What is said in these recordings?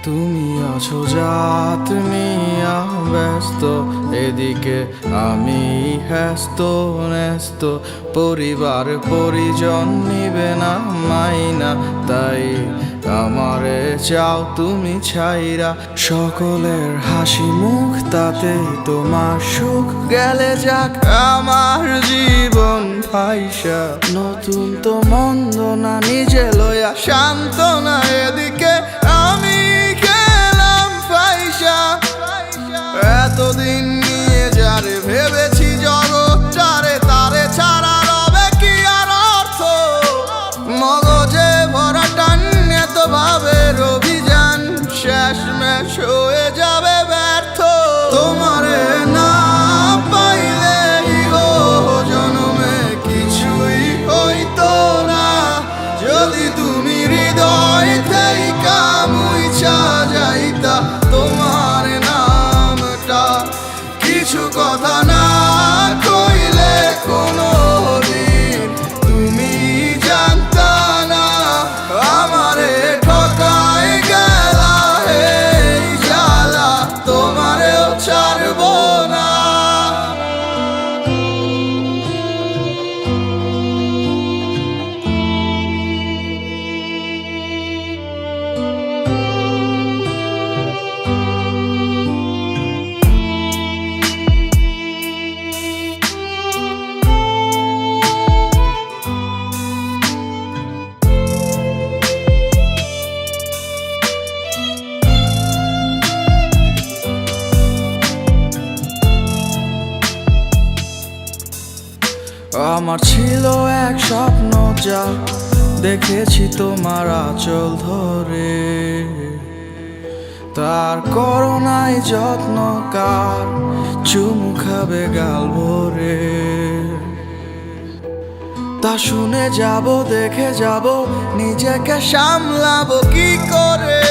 আছো জাত নিয়া ব্যস্ত, এদিকে আমি হ্যাস্ত ন্যস্ত, পরিবার পরিজন নিবে না মাইনা, তাই আমারে চাও তুমি ছাইরা। সকলের হাসি মুখ, তাতে তোমার সুখ গেলে যাক আমার জীবন ভাইসা। নতুন তো মন্দ না নিজে লয়া আমার ছিল এক স্বপ্ন যা দেখেছি তোমার আঁচল ধরে। তার করোনায় যত্ন কার, চুমু খাবে গাল ভরে। তা শুনে যাব, দেখে যাব, নিজেকে সামলাবো কি করে?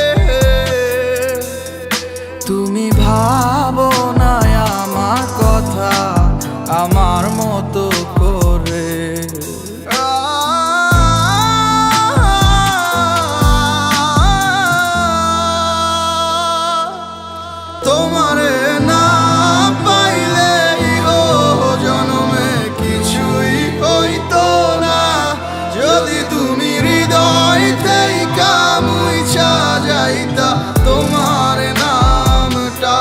তোমারে না পাইলে ও জনমে কিছুই হইতো না। যদি তুমি হৃদয় থেইকা মুইছা যাইতা, তোমার নামটা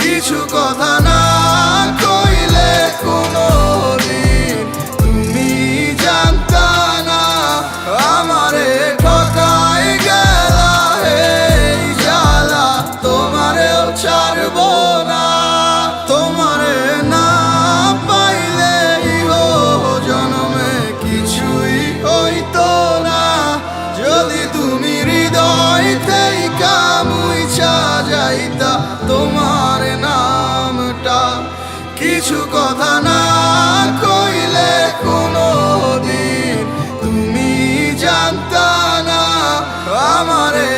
কিছু কথা কিছু কথা না কইলে কোনো দিন তুমি জানতা না আমারে